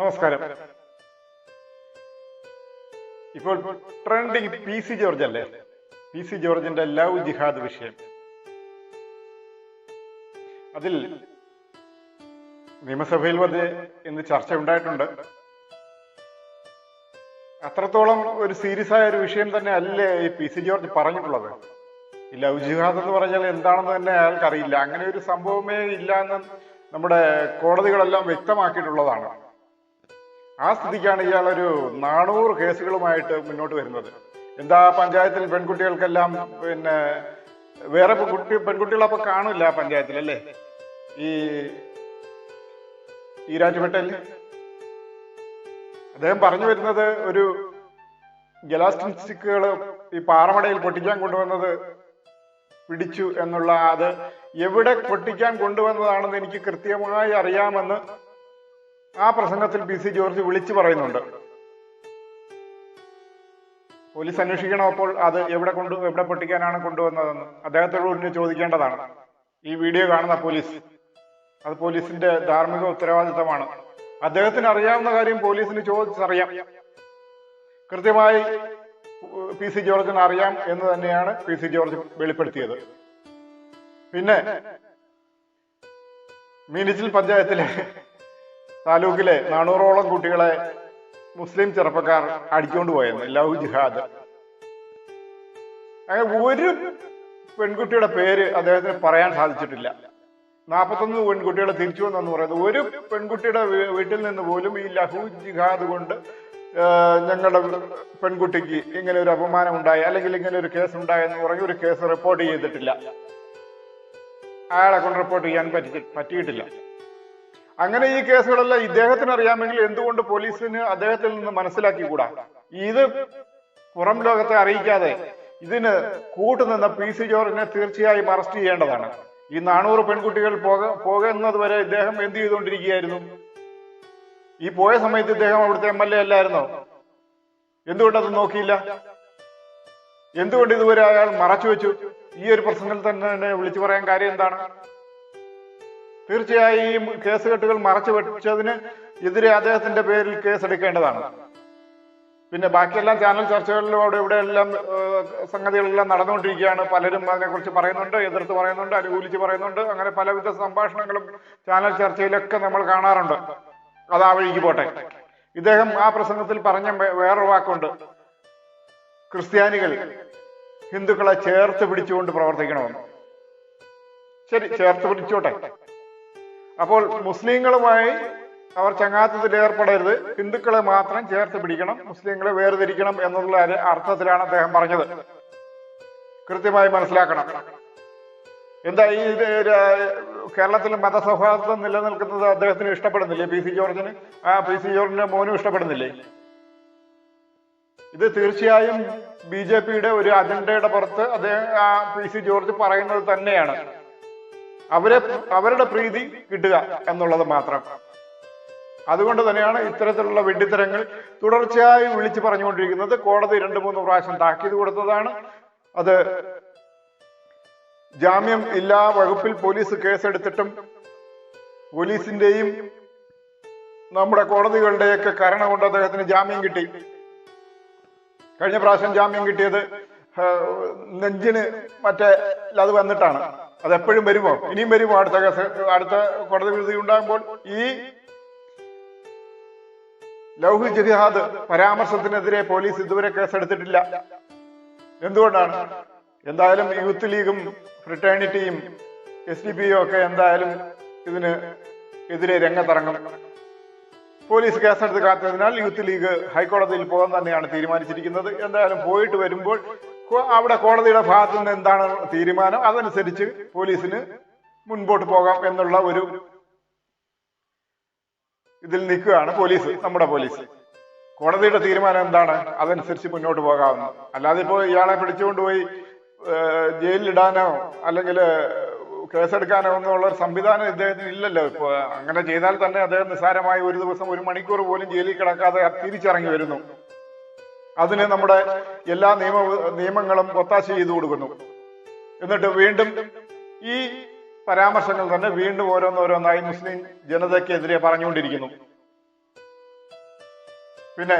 നമസ്കാരം. ഇപ്പോൾ trending P C George അല്ലേ? പി സി ജോർജിന്റെ ലവ് ജിഹാദ് വിഷയം. അതിൽ നിയമസഭയിൽ വന്ന് ഇന്ന് ചർച്ച ഉണ്ടായിട്ടുണ്ട്. അത്രത്തോളം ഒരു സീരിയസ് ആയ ഒരു വിഷയം തന്നെ അല്ലേ ഈ പി സി ജോർജ് പറഞ്ഞിട്ടുള്ളത്? ഈ ലവ് ജിഹാദ് എന്ന് പറഞ്ഞാൽ എന്താണെന്ന് തന്നെ അയാൾക്ക് അറിയില്ല അങ്ങനെ ഒരു സംഭവമേ ഇല്ല എന്ന് നമ്മുടെ കോടതികളെല്ലാം വ്യക്തമാക്കിയിട്ടുള്ളതാണ്. ആ സ്ഥിതിക്കാണ് ഇയാൾ ഒരു നാനൂറ് കേസുകളുമായിട്ട് മുന്നോട്ട് വരുന്നത്. എന്താ പഞ്ചായത്തിൽ പെൺകുട്ടികൾക്കെല്ലാം പിന്നെ വേറെ കുട്ടി പെൺകുട്ടികളപ്പൊ കാണില്ല പഞ്ചായത്തിൽ അല്ലേ? ഈ ഈരാറ്റുപേട്ടയിൽ അദ്ദേഹം പറഞ്ഞു വരുന്നത് ഒരു ജലാസ്റ്റിക്കുകൾ സ്റ്റിക്കുകൾ ഈ പാറമടയിൽ പൊട്ടിക്കാൻ കൊണ്ടുവന്നത് പിടിച്ചു എന്നുള്ള അത് എവിടെ പൊട്ടിക്കാൻ കൊണ്ടുവന്നതാണെന്ന് എനിക്ക് കൃത്യമായി അറിയാമെന്ന് ആ പ്രസംഗത്തിൽ പി സി ജോർജ് വിളിച്ചു പറയുന്നുണ്ട്. പോലീസ് അന്വേഷിക്കണം അപ്പോൾ അത് എവിടെ കൊണ്ടു എവിടെ പൊട്ടിക്കാനാണ് കൊണ്ടുവന്നതെന്ന്. അദ്ദേഹത്തോട് ചോദിക്കേണ്ടതാണ്. ഈ വീഡിയോ കാണുന്ന പോലീസ്. അത് പോലീസിന്റെ ധാർമ്മിക ഉത്തരവാദിത്തമാണ്. അദ്ദേഹത്തിന് അറിയാവുന്ന കാര്യം പോലീസിന് ചോദിച്ചറിയാം. കൃത്യമായി പി സി ജോർജിന് അറിയാം എന്ന് തന്നെയാണ് പി സി ജോർജ് വെളിപ്പെടുത്തിയത്. പിന്നെ മീനച്ചിൽ പഞ്ചായത്തിലെ താലൂക്കിലെ നാനൂറോളം കുട്ടികളെ മുസ്ലിം ചെറുപ്പക്കാർ അടിച്ചുകൊണ്ട് പോയെന്ന് ലവ് ജിഹാദ്. അങ്ങനെ ഒരു പെൺകുട്ടിയുടെ പേര് അദ്ദേഹത്തിന് പറയാൻ സാധിച്ചിട്ടില്ല. നാൽപ്പത്തൊന്ന് പെൺകുട്ടികളെ തിരിച്ചു വന്നെന്ന് പറയുന്നത് ഒരു പെൺകുട്ടിയുടെ വീട്ടിൽ നിന്ന് പോലും ഈ ലഹു ജിഹാദ് കൊണ്ട് ഞങ്ങളുടെ പെൺകുട്ടിക്ക് ഇങ്ങനെ ഒരു അപമാനം ഉണ്ടായി അല്ലെങ്കിൽ ഇങ്ങനെ ഒരു കേസ് ഉണ്ടായെന്ന് പറഞ്ഞ് ഒരു കേസ് റിപ്പോർട്ട് ചെയ്തിട്ടില്ല. അയാളെ കൊണ്ട് റിപ്പോർട്ട് ചെയ്യാൻ പറ്റി പറ്റിയിട്ടില്ല. അങ്ങനെ ഈ കേസുകളെല്ലാം ഇദ്ദേഹത്തിന് അറിയാമെങ്കിൽ എന്തുകൊണ്ട് പോലീസിന് അദ്ദേഹത്തിൽ നിന്ന് മനസ്സിലാക്കിക്കൂടാ? ഇത് പുറം ലോകത്തെ അറിയിക്കാതെ ഇതിന് കൂട്ടുനിന്ന പി സി ജോർജിനെ തീർച്ചയായും അറസ്റ്റ് ചെയ്യേണ്ടതാണ്. ഈ നാനൂറ് പെൺകുട്ടികൾ പോക പോകുന്നത് വരെ ഇദ്ദേഹം എന്ത് ചെയ്തുകൊണ്ടിരിക്കുകയായിരുന്നു? ഈ പോയ സമയത്ത് ഇദ്ദേഹം അവിടുത്തെ എം എൽ എ അല്ലായിരുന്നോ? എന്തുകൊണ്ടത് നോക്കിയില്ല? എന്തുകൊണ്ട് ഇതുവരെ അയാൾ മറച്ചു വെച്ചു ഈ ഒരു പ്രസംഗത്തിൽ തന്നെ വിളിച്ചു പറയാൻ കാര്യം എന്താണ്? തീർച്ചയായും ഈ കേസുകെട്ടുകൾ മറച്ചു വെച്ചതിന് എതിരെ അദ്ദേഹത്തിന്റെ പേരിൽ കേസ് എടുക്കേണ്ടതാണ് പിന്നെ ബാക്കിയെല്ലാം ചാനൽ ചർച്ചകളിലും അവിടെ ഇവിടെ എല്ലാം സംഗതികളെല്ലാം നടന്നുകൊണ്ടിരിക്കുകയാണ്. പലരും അതിനെക്കുറിച്ച് പറയുന്നുണ്ട് എതിർത്ത് പറയുന്നുണ്ട് അനുകൂലിച്ച് പറയുന്നുണ്ട്. അങ്ങനെ പലവിധ സംഭാഷണങ്ങളും ചാനൽ ചർച്ചയിലൊക്കെ നമ്മൾ കാണാറുണ്ട്. അത് ആ വഴിക്ക് പോട്ടെ. ഇദ്ദേഹം ആ പ്രസംഗത്തിൽ പറഞ്ഞ വേറൊരു വാക്കുണ്ട്. ക്രിസ്ത്യാനികൾ ഹിന്ദുക്കളെ ചേർത്ത് പിടിച്ചുകൊണ്ട് പ്രവർത്തിക്കണമെന്ന്. ശരി ചേർത്ത് പിടിച്ചോട്ടെ. അപ്പോൾ മുസ്ലിങ്ങളുമായി അവർ ചങ്ങാത്തത്തിൽ ഏർപ്പെടരുത്. ഹിന്ദുക്കളെ മാത്രം ചേർത്ത് പിടിക്കണം മുസ്ലിങ്ങളെ വേർതിരിക്കണം എന്നുള്ള അർത്ഥത്തിലാണ് അദ്ദേഹം പറഞ്ഞത്. കൃത്യമായി മനസ്സിലാക്കണം. എന്താ ഈ കേരളത്തിൽ മതസൗഹാർദ്ദം നിലനിൽക്കുന്നത് അദ്ദേഹത്തിന് ഇഷ്ടപ്പെടുന്നില്ലേ? പി. സി. ജോർജിന്? ആ പി. സി. ജോർജിന്റെ മോനും ഇഷ്ടപ്പെടുന്നില്ലേ? ഇത് തീർച്ചയായും ബി ജെ പിയുടെ ഒരു അജണ്ടയുടെ പുറത്ത് അദ്ദേഹം പി. സി. ജോർജ് പറയുന്നത് തന്നെയാണ്. അവരെ അവരുടെ പ്രീതി കിട്ടുക എന്നുള്ളത് മാത്രം. അതുകൊണ്ട് തന്നെയാണ് ഇത്തരത്തിലുള്ള വെഡിത്തരങ്ങൾ തുടർച്ചയായി വിളിച്ചു പറഞ്ഞുകൊണ്ടിരിക്കുന്നത്. കോടതി രണ്ടു മൂന്ന് പ്രാവശ്യം താക്കീത് കൊടുത്തതാണ്. അത് ജാമ്യം ഇല്ലാ വകുപ്പിൽ പോലീസ് കേസെടുത്തിട്ടും പോലീസിന്റെയും നമ്മുടെ കോടതികളുടെയൊക്കെ കരണം കൊണ്ട് അദ്ദേഹത്തിന് ജാമ്യം കിട്ടി. കഴിഞ്ഞ പ്രാവശ്യം ജാമ്യം കിട്ടിയത് നെഞ്ചിന് മറ്റേ അത് വന്നിട്ടാണ്. അത് എപ്പോഴും വരുമോ? ഇനിയും വരുമോ? അടുത്ത അടുത്ത കോടതി വിധി ഉണ്ടാകുമ്പോൾ ഈ ലൗഹി ജിഹാദ് പരാമർശത്തിനെതിരെ പോലീസ് ഇതുവരെ കേസെടുത്തിട്ടില്ല. എന്തുകൊണ്ടാണ്? എന്തായാലും യൂത്ത് ലീഗും ഫ്രിട്ടേണിറ്റിയും എസ് ഡി പിയും ഒക്കെ എന്തായാലും ഇതിന് എതിരെ രംഗത്തിറങ്ങും. പോലീസ് കേസെടുത്ത് കാത്തതിനാൽ യൂത്ത് ലീഗ് ഹൈക്കോടതിയിൽ പോകാൻ തന്നെയാണ് തീരുമാനിച്ചിരിക്കുന്നത്. എന്തായാലും പോയിട്ട് വരുമ്പോൾ അവിടെ കോടതിയുടെ ഭാഗത്തു നിന്ന് എന്താണ് തീരുമാനം? അതനുസരിച്ച് പോലീസിന് മുൻപോട്ട് പോകാം എന്നുള്ള ഒരു ഇതിൽ നിൽക്കുകയാണ് പോലീസ് നമ്മുടെ പോലീസ്. കോടതിയുടെ തീരുമാനം എന്താണ്? അതനുസരിച്ച് മുന്നോട്ട് പോകാവുന്ന. അല്ലാതെ ഇപ്പോൾ ഇയാളെ പിടിച്ചുകൊണ്ടുപോയി ജയിലിലിടാനോ അല്ലെങ്കിൽ കേസെടുക്കാനോ ഒന്നുമുള്ള ഒരു സംവിധാനം ഇദ്ദേഹത്തിന് ഇല്ലല്ലോ. ഇപ്പൊ അങ്ങനെ ചെയ്താൽ തന്നെ അദ്ദേഹം നിസ്സാരമായി ഒരു ദിവസം ഒരു മണിക്കൂർ പോലും ജയിലിൽ കിടക്കാതെ തിരിച്ചിറങ്ങി വരുന്നു. അതിന് നമ്മുടെ എല്ലാ നിയമ നിയമങ്ങളും ഒത്താശ ചെയ്തു കൊടുക്കുന്നു. എന്നിട്ട് വീണ്ടും ഈ പരാമർശങ്ങൾ തന്നെ വീണ്ടും ഓരോന്നോരോന്നായി മുസ്ലിം ജനതയ്ക്കെതിരെ പറഞ്ഞുകൊണ്ടിരിക്കുന്നു. പിന്നെ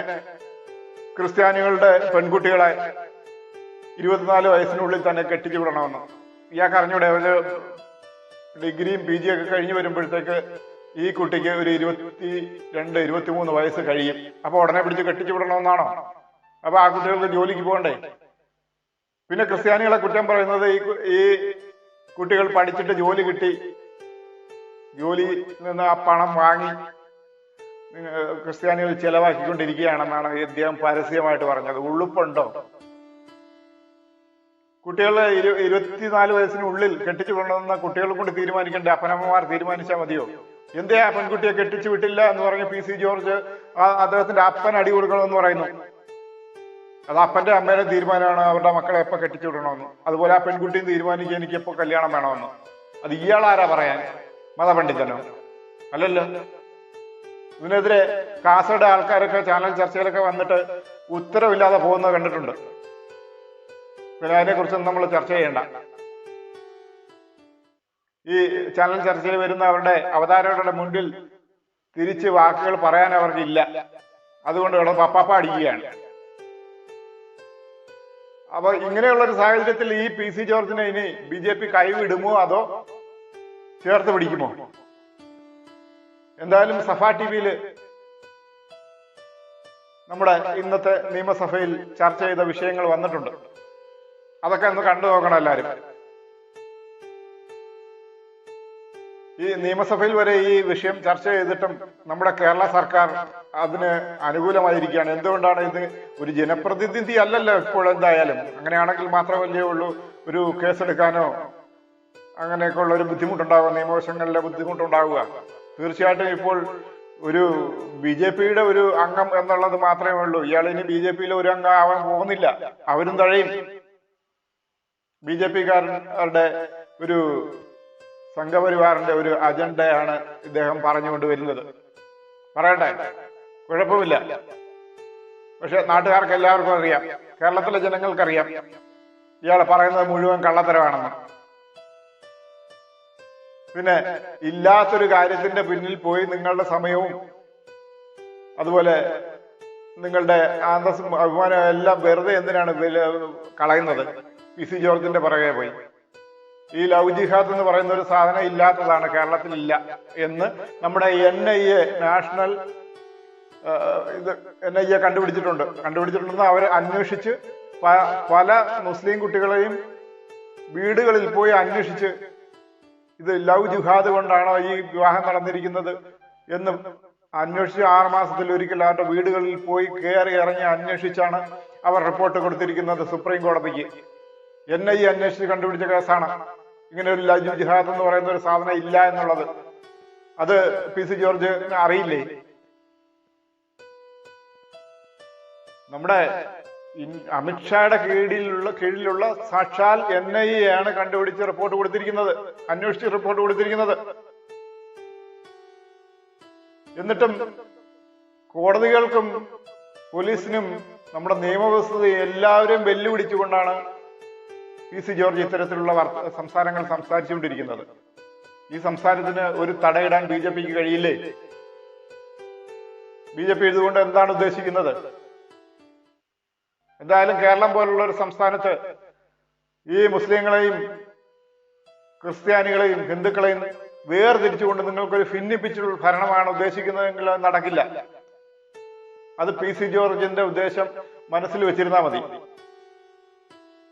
ക്രിസ്ത്യാനികളുടെ പെൺകുട്ടികളെ ഇരുപത്തിനാല് വയസ്സിനുള്ളിൽ തന്നെ കെട്ടിച്ചു വിടണമെന്ന്. ഇയാൾക്ക് അറിഞ്ഞൂടെ അവർ ഡിഗ്രിയും പി ജിയൊക്കെ കഴിഞ്ഞു വരുമ്പോഴത്തേക്ക് ഈ കുട്ടിക്ക് ഒരു ഇരുപത്തി രണ്ട് ഇരുപത്തിമൂന്ന് വയസ്സ് കഴിയും. അപ്പൊ ഉടനെ പിടിച്ച് കെട്ടിച്ചു വിടണമെന്നാണോ? അപ്പൊ ആ കുട്ടികൾക്ക് ജോലിക്ക് പോകണ്ടേ? പിന്നെ ക്രിസ്ത്യാനികളെ കുറ്റം പറയുന്നത് ഈ ഈ കുട്ടികൾ പഠിച്ചിട്ട് ജോലി കിട്ടി. ജോലി നിന്ന് ആ പണം വാങ്ങി ക്രിസ്ത്യാനികൾ ചെലവാക്കിക്കൊണ്ടിരിക്കുകയാണെന്നാണ് ഇദ്ദേഹം പരസ്യമായിട്ട് പറഞ്ഞത്. ഉള്ളുപ്പുണ്ടോ കുട്ടികളെ ഇരു ഇരുപത്തിനാല് വയസ്സിനുള്ളിൽ കെട്ടിച്ചു കൊണ്ടുവന്ന കുട്ടികളെ കൊണ്ട് തീരുമാനിക്കേണ്ട? അപ്പനമ്മമാർ തീരുമാനിച്ചാൽ മതിയോ? എന്തേ പെൺകുട്ടിയെ കെട്ടിച്ചു വിട്ടില്ല എന്ന് പറഞ്ഞ് പി സി ജോർജ് അദ്ദേഹത്തിന്റെ അപ്പൻ അടി കൊടുക്കണമെന്ന് പറയുന്നു. അത് അപ്പന്റെ അമ്മയുടെ തീരുമാനമാണ് അവരുടെ മക്കളെ എപ്പോ കെട്ടിച്ചു വിടണമെന്ന്. അതുപോലെ ആ പെൺകുട്ടിയും തീരുമാനിക്കുക എനിക്ക് എപ്പോ കല്യാണം വേണമെന്ന്. അത് ഇയാളാരാ പറയാൻ? മതപണ്ഡിതനോ? അല്ലല്ലോ. ഇതിനെതിരെ കാസർഗോഡ് ആൾക്കാരൊക്കെ ചാനൽ ചർച്ചയിലൊക്കെ വന്നിട്ട് ഉത്തരവില്ലാതെ പോകുന്നത് കണ്ടിട്ടുണ്ട്. പിന്നെ അതിനെ കുറിച്ചൊന്നും നമ്മൾ ചർച്ച ചെയ്യണ്ട. ഈ ചാനൽ ചർച്ചയിൽ വരുന്ന അവരുടെ അവതാരകരുടെ മുൻപിൽ തിരിച്ച് വാക്കുകൾ പറയാൻ അവർക്കില്ല അതുകൊണ്ട് ഇവിടെ പപ്പാപ്പ അടിക്കുകയാണ്. അപ്പൊ ഇങ്ങനെയുള്ള ഒരു സാഹചര്യത്തിൽ ഈ പി സി ജോർജിനെ ഇനി ബി ജെ പി കൈവിടുമോ അതോ ചേർത്ത് പിടിക്കുമോ? എന്തായാലും സഫ ടി നമ്മുടെ ഇന്നത്തെ നിയമസഭയിൽ ചർച്ച ചെയ്ത വിഷയങ്ങൾ വന്നിട്ടുണ്ട്. അതൊക്കെ ഒന്ന് കണ്ടു നോക്കണം എല്ലാരും ഈ നിയമസഭയിൽ വരെ ഈ വിഷയം ചർച്ച ചെയ്തിട്ടും നമ്മുടെ കേരള സർക്കാർ അതിന് അനുകൂലമായിരിക്കുകയാണ്. എന്തുകൊണ്ടാണ് ഇത് ഒരു ജനപ്രതിനിധി അല്ലല്ലോ ഇപ്പോഴെന്തായാലും അങ്ങനെയാണെങ്കിൽ മാത്രമല്ലേ ഉള്ളൂ ഒരു കേസെടുക്കാനോ അങ്ങനെയൊക്കെ ഉള്ള ഒരു ബുദ്ധിമുട്ടുണ്ടാവുക നിയമവശങ്ങളിലെ ബുദ്ധിമുട്ടുണ്ടാവുക. തീർച്ചയായിട്ടും ഇപ്പോൾ ഒരു ബി ജെ പിയുടെ ഒരു അംഗം എന്നുള്ളത് മാത്രമേ ഉള്ളൂ. ഇയാൾ ഇനി ബി ജെ പിയിലെ ഒരു അംഗം ആവാൻ പോകുന്നില്ല. അവരും തഴയും. ബി ജെ പിക്കാരുടെ ഒരു സംഘപരിവാറിന്റെ ഒരു അജണ്ടയാണ് ഇദ്ദേഹം പറഞ്ഞുകൊണ്ട് വരുന്നത്. പറയട്ടെ? കുഴപ്പമില്ല. പക്ഷെ നാട്ടുകാർക്ക് എല്ലാവർക്കും അറിയാം. കേരളത്തിലെ ജനങ്ങൾക്കറിയാം. ഇയാൾ പറയുന്നത് മുഴുവൻ കള്ളത്തരമാണെന്ന്. പിന്നെ ഇല്ലാത്തൊരു കാര്യത്തിന്റെ പിന്നിൽ പോയി നിങ്ങളുടെ സമയവും അതുപോലെ നിങ്ങളുടെ ആന്തസും അഭിമാനവും എല്ലാം വെറുതെ എന്തിനാണ് കളയുന്നത്? പി സി ജോർജിന്റെ പുറകെ പോയി. ഈ ലവ് ജിഹാദ് എന്ന് പറയുന്ന ഒരു സാധനം ഇല്ലാത്തതാണ് കേരളത്തിൽ ഇല്ല എന്ന് നമ്മുടെ എൻ ഐ എ നാഷണൽ ഇത് എൻ ഐ എ കണ്ടുപിടിച്ചിട്ടുണ്ട്. കണ്ടുപിടിച്ചിട്ടുണ്ടെന്ന് അവർ അന്വേഷിച്ച് പല മുസ്ലിം കുട്ടികളെയും വീടുകളിൽ പോയി അന്വേഷിച്ച് ഇത് ലവ് ജിഹാദ് കൊണ്ടാണോ ഈ വിവാഹം നടന്നിരിക്കുന്നത് എന്ന് അന്വേഷിച്ച് ആറ് മാസത്തിൽ ഒരിക്കൽ അവരുടെ വീടുകളിൽ പോയി കയറി ഇറങ്ങി അന്വേഷിച്ചാണ് അവർ റിപ്പോർട്ട് കൊടുത്തിരിക്കുന്നത് സുപ്രീം കോടതിക്ക്. എൻ ഐ അന്വേഷിച്ച് കണ്ടുപിടിച്ച കേസാണ്. ഇങ്ങനെ ഒരു ലജു ജിഹാദ് എന്ന് പറയുന്ന ഒരു സാധനം ഇല്ല എന്നുള്ളത്. അത് പി സി ജോർജ് അറിയില്ലേ? നമ്മുടെ അമിത്ഷായുടെ കീഴിലുള്ള കീഴിലുള്ള സാക്ഷാൽ എൻ ഐ എ ആണ് കണ്ടുപിടിച്ച് റിപ്പോർട്ട് കൊടുത്തിരിക്കുന്നത്. അന്വേഷിച്ച് റിപ്പോർട്ട് കൊടുത്തിരിക്കുന്നത്. എന്നിട്ടും കോടതികൾക്കും പോലീസിനും നമ്മുടെ നിയമവ്യവസ്ഥ എല്ലാവരും വെല്ലുവിളിച്ചുകൊണ്ടാണ് പി സി ജോർജ് ഇത്തരത്തിലുള്ള സംസാരങ്ങൾ സംസാരിച്ചുകൊണ്ടിരിക്കുന്നത്. ഈ സംസാരത്തിന് ഒരു തടയിടാൻ ബി ജെ പിക്ക് കഴിയില്ലേ? ബി ജെ പി ഇതുകൊണ്ട് എന്താണ് ഉദ്ദേശിക്കുന്നത്? എന്തായാലും കേരളം പോലുള്ള ഒരു സംസ്ഥാനത്ത് ഈ മുസ്ലിങ്ങളെയും ക്രിസ്ത്യാനികളെയും ഹിന്ദുക്കളെയും വേർതിരിച്ചുകൊണ്ട് നിങ്ങൾക്കൊരു ഭിന്നിപ്പിച്ചുള്ള ഭരണമാണ് ഉദ്ദേശിക്കുന്നതെങ്കിൽ അത് നടക്കില്ല. അത് പി സി ജോർജിന്റെ ഉദ്ദേശം മനസ്സിൽ വെച്ചിരുന്നാൽ മതി.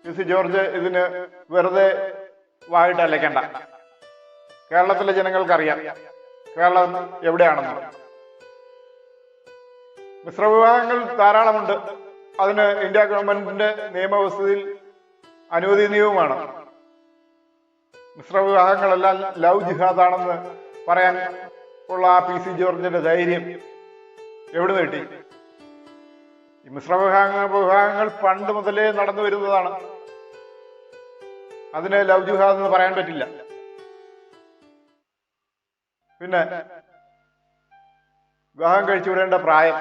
പി സി ജോർജ് ഇതിന് വെറുതെ വായിട്ട് അലയ്ക്കണ്ട. കേരളത്തിലെ ജനങ്ങൾക്കറിയാം കേരളം എവിടെയാണെന്ന്. മിശ്ര വിവാഹങ്ങൾ ധാരാളമുണ്ട്. അതിന് ഇന്ത്യ ഗവൺമെന്റിന്റെ നിയമവ്യവസ്ഥയിൽ അനുവദനീയവുമാണ് മിശ്ര വിവാഹങ്ങളെല്ലാം ലവ് ജിഹാദാണെന്ന് പറയാൻ ഉള്ള ആ പി സി ജോർജിന്റെ ധൈര്യം എവിടെ കിട്ടി? ഈ മിശ്ര വിഭാഗങ്ങൾ വിഭാഗങ്ങൾ പണ്ട് മുതലേ നടന്നു വരുന്നതാണ്. അതിനെ ലവ് എന്ന് പറയാൻ പറ്റില്ല. പിന്നെ വിവാഹം കഴിച്ചു വിടേണ്ട പ്രായം.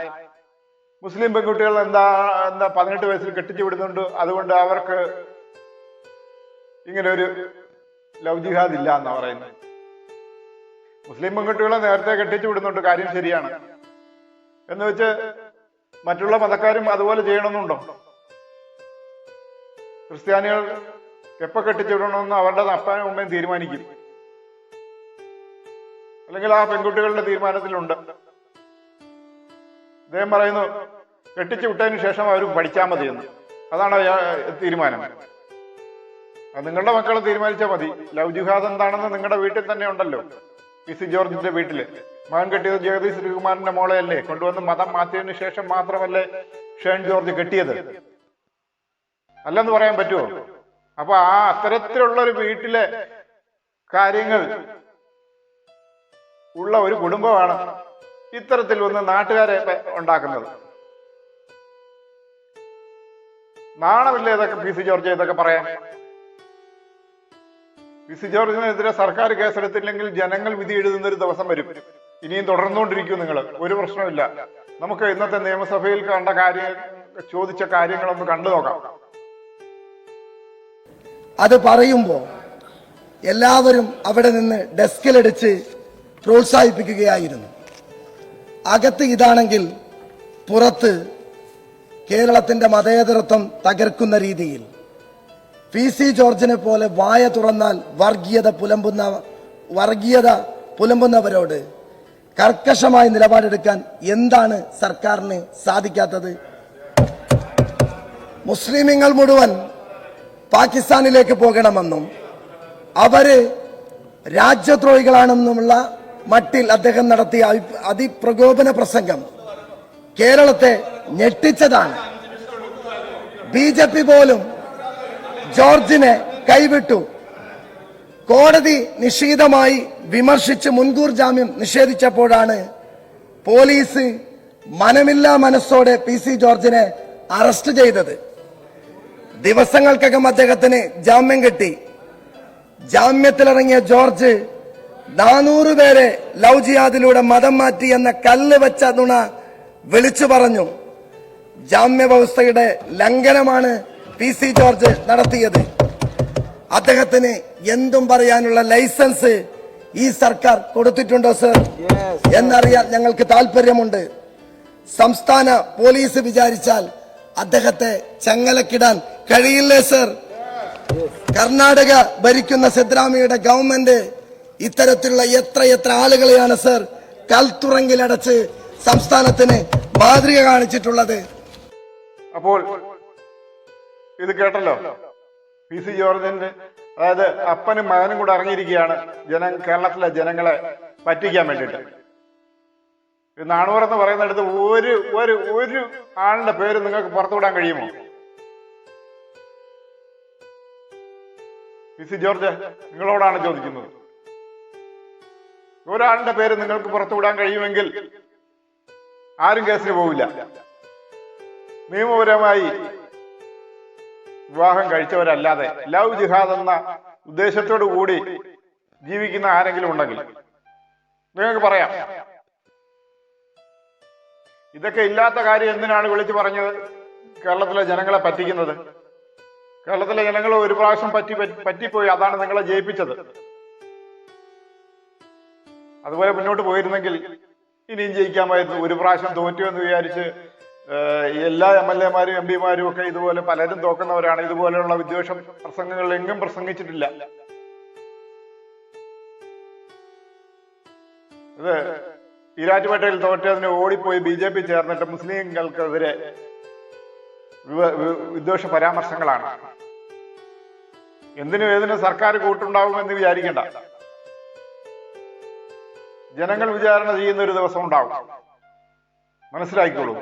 മുസ്ലിം പെൺകുട്ടികൾ എന്താ എന്താ പതിനെട്ട് വയസ്സിൽ കെട്ടിച്ചു വിടുന്നുണ്ട് അതുകൊണ്ട് അവർക്ക് ഇങ്ങനെ ഒരു ലവ് ജിഹാദ് ഇല്ല എന്നാ പറയുന്നത്. മുസ്ലിം പെൺകുട്ടികളെ നേരത്തെ കെട്ടിച്ചു വിടുന്നുണ്ട് കാര്യം ശരിയാണ്. എന്ന് വെച്ച് മറ്റുള്ള മതക്കാരും അതുപോലെ ചെയ്യണമെന്നുണ്ടോ? ക്രിസ്ത്യാനികൾ എപ്പ കെട്ടിച്ചുവിടണമെന്ന് അവരുടെ അപ്പനും അമ്മയും തീരുമാനിക്കും. അല്ലെങ്കിൽ ആ പെൺകുട്ടികളുടെ തീരുമാനത്തിലുണ്ട്. അദ്ദേഹം പറയുന്നു കെട്ടിച്ചു വിട്ടതിന് ശേഷം അവർ പഠിച്ചാൽ മതി എന്ന് അതാണ് തീരുമാനം. നിങ്ങളുടെ മക്കളെ തീരുമാനിച്ചാൽ മതി. ലവ് എന്താണെന്ന് നിങ്ങളുടെ വീട്ടിൽ തന്നെ ഉണ്ടല്ലോ. പി സി ജോർജിന്റെ വീട്ടിൽ. മകൻ കെട്ടിയത് ജഗദീഷ് ശ്രീകുമാറിന്റെ മോളെയല്ലേ? കൊണ്ടുവന്ന് മതം മാറ്റിയതിനു ശേഷം മാത്രമല്ലേ ഷേൺ ജോർജ് കെട്ടിയത്? അല്ലെന്ന് പറയാൻ പറ്റുമോ അപ്പൊ ആ അത്തരത്തിലുള്ള ഒരു വീട്ടിലെ കാര്യങ്ങൾ ഉള്ള ഒരു കുടുംബമാണ് ഇത്തരത്തിൽ വന്ന് നാട്ടുകാരെ ഉണ്ടാക്കുന്നത്. നാണമില്ല ഇതൊക്കെ പി സി ജോർജ് ഇതൊക്കെ പറയാൻ? പി സി ജോർജിനെതിരെ സർക്കാർ കേസെടുത്തില്ലെങ്കിൽ ജനങ്ങൾ വിധി എഴുതുന്ന ഒരു ദിവസം വരും. ഇനിയും തുടർന്നുകൊണ്ടിരിക്കും നിങ്ങൾ ഒരു പ്രശ്നമില്ല നമുക്ക് ഇന്നത്തെ നിയമസഭയിൽ കണ്ട കാര്യം ചോദിച്ച കാര്യങ്ങളൊന്ന് കണ്ടു നോക്കാം. അത് പറയുമ്പോൾ എല്ലാവരും അവിടെ നിന്ന് ഡെസ്കിലടിച്ച് പ്രോത്സാഹിപ്പിക്കുകയായിരുന്നു. അകത്ത് ഇതാണെങ്കിൽ പുറത്ത് കേരളത്തിന്റെ മതേതരത്വം തകർക്കുന്ന രീതിയിൽ പി സി ജോർജിനെ പോലെ വായ തുറന്നാൽ വർഗീയത പുലമ്പുന്ന വർഗീയത പുലമ്പുന്നവരോട് കർക്കശമായ നിലപാടെടുക്കാൻ എന്താണ് സർക്കാരിന് സാധിക്കാത്തത്? മുസ്ലിമീങ്ങൾ മുഴുവൻ പാകിസ്ഥാനിലേക്ക് പോകണമെന്നും അവർ രാജ്യദ്രോഹികളാണെന്നുമുള്ള മട്ടിൽ അദ്ദേഹം നടത്തിയ അതിപ്രകോപന പ്രസംഗം കേരളത്തെ ഞെട്ടിച്ചതാണ്. ബി പോലും ജോർജിനെ കൈവിട്ടു. കോടതി നിഷേധമായി വിമർശിച്ച് മുൻകൂർ ജാമ്യം നിഷേധിച്ചപ്പോഴാണ് പോലീസ് മനമില്ലാ മനസ്സോടെ പി സി ജോർജിനെ അറസ്റ്റ് ചെയ്തത്. ദിവസങ്ങൾക്കകം അദ്ദേഹത്തിന് ജാമ്യം കിട്ടി. ജാമ്യത്തിലിറങ്ങിയ ജോർജ് നാനൂറ് പേരെ ലവ് ജിയാദിലൂടെ മതം മാറ്റി എന്ന കല്ല് വെച്ച നുണ വിളിച്ചു പറഞ്ഞു. ജാമ്യ വ്യവസ്ഥയുടെ ലംഘനമാണ് പി സി ജോർജ് നടത്തിയത്. അദ്ദേഹത്തിന് എന്തും പറയാനുള്ള ലൈസൻസ് ഈ സർക്കാർ കൊടുത്തിട്ടുണ്ടോ സർ? എന്നറിയാൻ ഞങ്ങൾക്ക് താല്പര്യമുണ്ട് സംസ്ഥാന പോലീസ് വിചാരിച്ചാൽ അദ്ദേഹത്തെ ചങ്ങലക്കിടാൻ കഴിയില്ലേ സർ? കർണാടക ഭരിക്കുന്ന സിദ്ധരാമയുടെ ഗവൺമെന്റ് ഇത്തരത്തിലുള്ള എത്ര എത്ര ആളുകളെയാണ് സർ കൽത്തുറങ്കിലടച്ച് സംസ്ഥാനത്തിന് മാതൃക കാണിച്ചിട്ടുള്ളത്? അപ്പോൾ ഇത് കേട്ടല്ലോ? പി സി ജോർജിന്റെ അതായത് അപ്പനും മകനും കൂടെ ഇറങ്ങിയിരിക്കുകയാണ് ജന കേരളത്തിലെ ജനങ്ങളെ പറ്റിക്കാൻ വേണ്ടിയിട്ട്. നാണൂർ എന്ന് പറയുന്നിടത്ത് ഒരു ഒരു ഒരു ആളിന്റെ പേര് നിങ്ങൾക്ക് പുറത്തുവിടാൻ കഴിയുമോ? പി സി ജോർജ് നിങ്ങളോടാണ് ചോദിക്കുന്നത്. ഒരാളിന്റെ പേര് നിങ്ങൾക്ക് പുറത്തുവിടാൻ കഴിയുമെങ്കിൽ ആരും കേസിന് പോവില്ല. നിയമപരമായി വിവാഹം കഴിച്ചവരല്ലാതെ ലവ് ജിഹാദ് എന്ന ഉദ്ദേശത്തോടു കൂടി ജീവിക്കുന്ന ആരെങ്കിലും ഉണ്ടെങ്കിൽ നിങ്ങൾക്ക് പറയാം. ഇതൊക്കെ ഇല്ലാത്ത കാര്യം എന്തിനാണ് വിളിച്ചു പറഞ്ഞത്? കേരളത്തിലെ ജനങ്ങളെ പറ്റിക്കുന്നത്. കേരളത്തിലെ ജനങ്ങൾ ഒരു പ്രാവശ്യം പറ്റി പറ്റി- പറ്റിപ്പോയി. അതാണ് നിങ്ങളെ ജയിപ്പിച്ചത്. അതുപോലെ മുന്നോട്ട് പോയിരുന്നെങ്കിൽ ഇനിയും ജയിക്കാമായിരുന്നു ഒരു പ്രാവശ്യം തോറ്റു എന്ന് വിചാരിച്ച് എല്ലാ എം എൽ എമാരും എം പിമാരും ഒക്കെ ഇതുപോലെ പലരും തോക്കുന്നവരാണ് ഇതുപോലെയുള്ള വിദ്വേഷ പ്രസംഗങ്ങൾ എങ്ങും പ്രസംഗിച്ചിട്ടില്ല. ഇത് ഈരാറ്റുപേട്ടയിൽ തോറ്റതിന് ഓടിപ്പോയി ബി ജെ പി ചേർന്നിട്ട് മുസ്ലിങ്ങൾക്കെതിരെ വിദ്വേഷ പരാമർശങ്ങളാണ്. എന്തിനും ഏതിനും സർക്കാർ കൂട്ടുണ്ടാവുമെന്ന് വിചാരിക്കണ്ട. ജനങ്ങൾ വിചാരണ ചെയ്യുന്ന ഒരു ദിവസം ഉണ്ടാവും. മനസ്സിലാക്കിക്കോളൂ